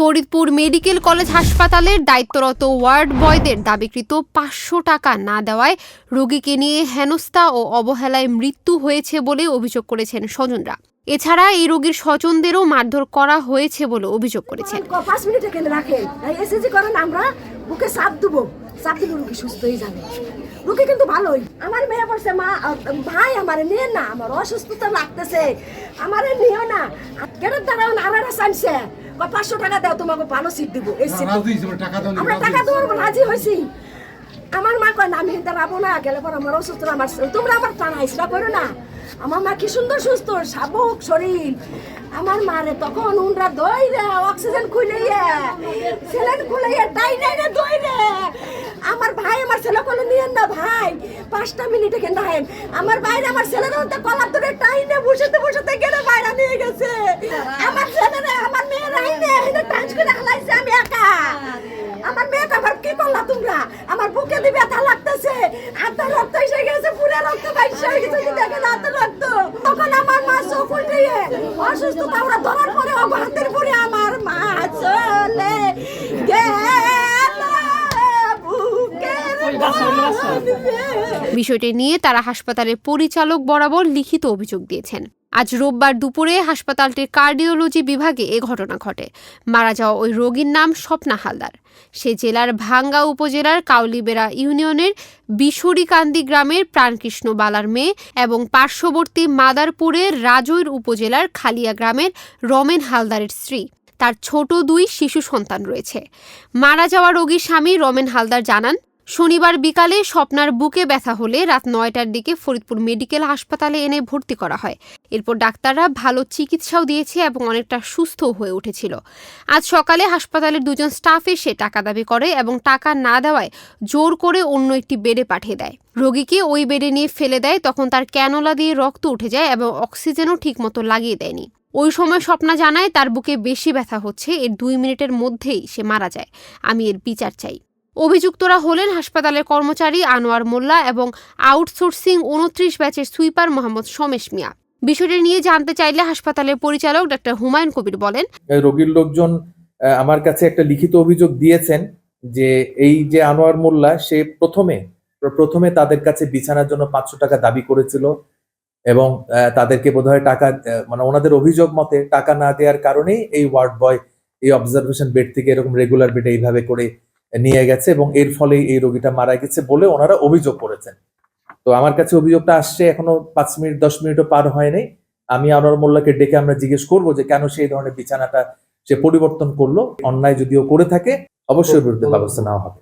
Faridpur medical college হাসপাতালের দায়িত্বরত word বয়দের দাবিকৃত পাঁচশো টাকা না দেওয়ায় রোগীকে নিয়ে হেনস্থা ও অবহেলায় মৃত্যু হয়েছে বলে অভিযোগ করেছেন স্বজনরা। এছাড়া এই রোগীর স্বজনদেরও মারধর করা হয়েছে বলে অভিযোগ করেছেন। পাঁচ রাখেন? এসএসজি করেন, আমরা বুকে রুগী কিন্তু ভালোই। আমার মেয়ে বলছে, মা ভাই আমার নিয়ে না, আমার অসুস্থতা লাগতেছে। আমার নিও না। গেটের দ্বারা আড়াটা চাইছে কয় পাঁচশো টাকা দাও তোমাকে ভালো সিট দিব। এই সিট আমরা টাকা দেওয়ার রাজি হয়েছি। আমার মা কয় না আমি হিন্দা না গেলে পর আমার অসুস্থ আমার তোমরা আমার টানা ইসরা করো না। আমার মা কি সুন্দর সুস্থ শরীর। আমার মারে তখন উনরা দই রে অক্সিজেন সেলেন তাই নাই রে দই রে আমার ভাই আমার ছেলে কোলে নিয়ে না ভাই পাঁচটা মিনিটে কেন আমার বাইরে আমার ছেলের মধ্যে কলার ধরে টাইনে বসেতে বসেতে গেলে বাইরে নিয়ে গেছে আমার ছেলেরা আমার মেয়ের আইনে এনে টাইম করে হালাইছে আমি একা আমার মেয়েকে আবার কি করলা তোমরা? আমার বুকে দিয়ে ব্যথা লাগতেছে। আত্মা রক্ত এসে গেছে, পুরো রক্ত বাইশে হয়ে গেছে কি দেখেন আত্মা রক্ত। তখন আমার মা চোখ উল্টে অসুস্থ ওরা ধরার পরে ও পরে আমার মা চলে বিষয়টি নিয়ে তারা হাসপাতালের পরিচালক বরাবর লিখিত অভিযোগ দিয়েছেন। আজ রোববার দুপুরে হাসপাতালটির কার্ডিওলজি বিভাগে এ ঘটনা ঘটে। মারা যাওয়া ওই রোগীর নাম স্বপ্না হালদার। সে জেলার ভাঙ্গা উপজেলার কাউলিবেড়া ইউনিয়নের বিশুরিকান্দি গ্রামের প্রাণকৃষ্ণ বালার মেয়ে এবং পার্শ্ববর্তী মাদারপুরের রাজৈর উপজেলার খালিয়া গ্রামের রমেন হালদারের স্ত্রী। তার ছোট দুই শিশু সন্তান রয়েছে। মারা যাওয়া রোগীর স্বামী রমেন হালদার জানান শনিবার বিকালে স্বপ্নার বুকে ব্যথা হলে রাত নয়টার দিকে ফরিদপুর মেডিকেল হাসপাতালে এনে ভর্তি করা হয়। এরপর ডাক্তাররা ভালো চিকিৎসাও দিয়েছে এবং অনেকটা সুস্থ হয়ে উঠেছিল। আজ সকালে হাসপাতালের দুজন স্টাফ এসে টাকা দাবি করে এবং টাকা না দেওয়ায় জোর করে অন্য একটি বেডে পাঠিয়ে দেয়। রোগীকে ওই বেডে নিয়ে ফেলে দেয়, তখন তার ক্যানোলা দিয়ে রক্ত উঠে যায় এবং অক্সিজেনও ঠিকমতো লাগিয়ে দেয়নি। ওই সময় স্বপ্না জানায়, তার বুকে বেশি ব্যথা হচ্ছে, এর দুই মিনিটের মধ্যেই সে মারা যায়। আমি এর বিচার চাই। অভিযুক্তরা হলেন হাসপাতালের কর্মচারী আনোয়ার মোল্লা এবং আউটসোর্সিং উনত্রিশ ব্যাচের সুইপার মোহাম্মদ সমেশ মিয়া। বিষয়টি নিয়ে জানতে চাইলে হাসপাতালের পরিচালক ডাক্তার হুমায়ুন কবির বলেন রোগীর লোকজন আমার কাছে একটা লিখিত অভিযোগ দিয়েছেন যে এই যে আনোয়ার মোল্লা, সে প্রথমে প্রথমে তাদের কাছে বিছানার জন্য পাঁচশো টাকা দাবি করেছিল এবং তাদেরকে বোধহয় টাকা মানে ওনাদের অভিযোগ মতে টাকা না দেওয়ার কারণেই এই ওয়ার্ড বয়, এই অবজারভেশন বেড থেকে এরকম রেগুলার বেডে এইভাবে করে নিয়ে গেছে এবং এর ফলে এই রোগীটা মারা গেছে বলে ওনারা অভিযোগ করেছেন। তো আমার কাছে অভিযোগটা আসছে এখনও পাঁচ মিনিট দশ মিনিটও পার হয়নি। আমি আনোয়ার মোল্লাকে ডেকে আমরা জিজ্ঞেস করব যে কেন সেই ধরনের বিছানাটা সে পরিবর্তন করল অন্যায় যদিও করে থাকে অবশ্যই বিরুদ্ধে ব্যবস্থা নেওয়া হবে।